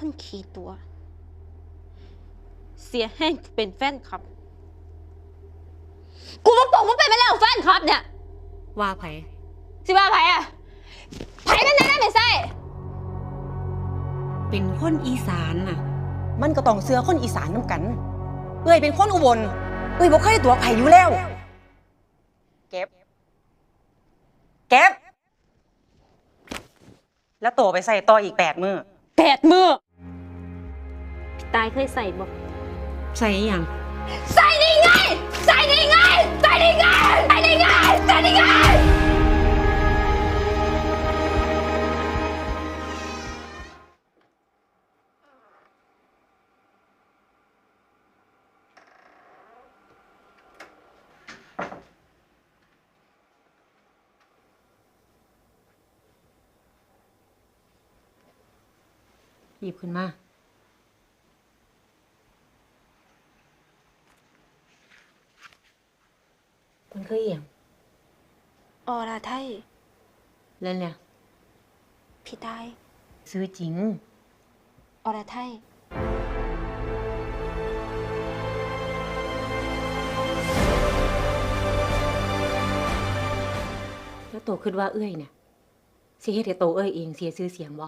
คนขี่ตัว เสียแห้งเป็นแฟนคลับ กูมาบอกว่าเป็นไปแล้วแฟนคลับเนี่ย ว่าไผสิว่าไผอะไผนั่นนั่นไม่ใช่เป็นคนอีสานน่ะ มันก็ต้องเสือคนอีสานน้ำกัน เอ้ยเป็นคนอุบล เอ้ยบ่เคยตัวไผ่อยู่แล้ว เก็บ เก็บ แล้วตัวไปใส่ต่ออีกแปดมือ แปดมือพี่ ตายเคยใส่บอกใส่อหย่างใส่ได้ไงใส่ได้ไงใส่ได้ไงใส่ได้ไงใส่ได้ไงหยิบขึ้นมา มันคืออหย่างออราไทยเล่นเนี่ยพี่ตายซื้อจริง ออราไทยแล้วโตคิดว่าเอ้ยเนี่ยสิเฮ็ดให้โตเอ้ยเองเสียชื่อเสียงบ่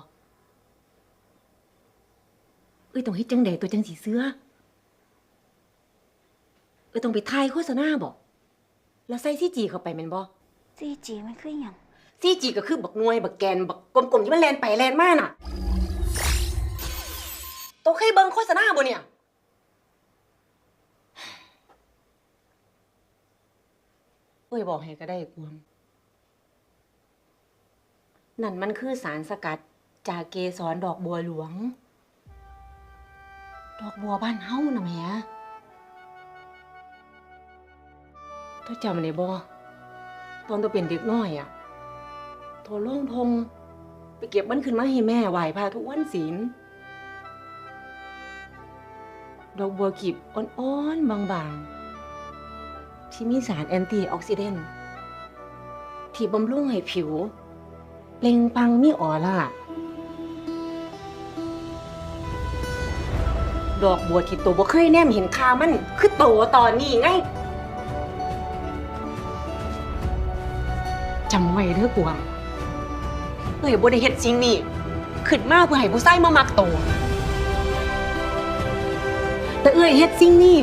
เอ้ยต้องเฮ็ดจังใดตัวจังสิเสื้อเอ้ยต้องไปถ่ายโฆษณาบ่ แล้วใส่ซีจีเข้าไปแม่นบ่จีจีมันคืออย่างซีจีก็คือบักหน่วยบักแกนบักกลมๆที่มันแลนไปแลนมาน่ะโตเคยเบิ่งโฆษณาบ่เนี่ย เอ้ยบอกให้ก็ได้กวงนั่นมันคือสารสกัดจากเกสรดอกบัวหลวง ดอกบัวบ้านเฮาน่ะแหม่ ตัวจำได้บ่ตอนตัวเป็นเด็กน้อยอะโทรลงทง ไปเก็บมันขึ้นมาให้แม่ไหวพาทุกวันศีลดอกบัวกีบอ่อนๆ บางๆ ที่มีสารแอนตี้ออกซิเดนต์ที่บำรุงให้ผิว เปล่งปลังมีออร่าดอกบัวที่โตบ่เคยแนมเห็นคามัน คือโตตอนนี้ไง จำไว้เด้อกวางเอ้ยบ่ได้เฮ็ดซิงนี่ขึ้นมาเพื่อให้ผู้ชายมามักโต แต่เอ้ยเฮ็ดซิงนี่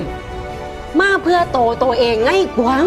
มาเพื่อโตตัวเองไงกวาง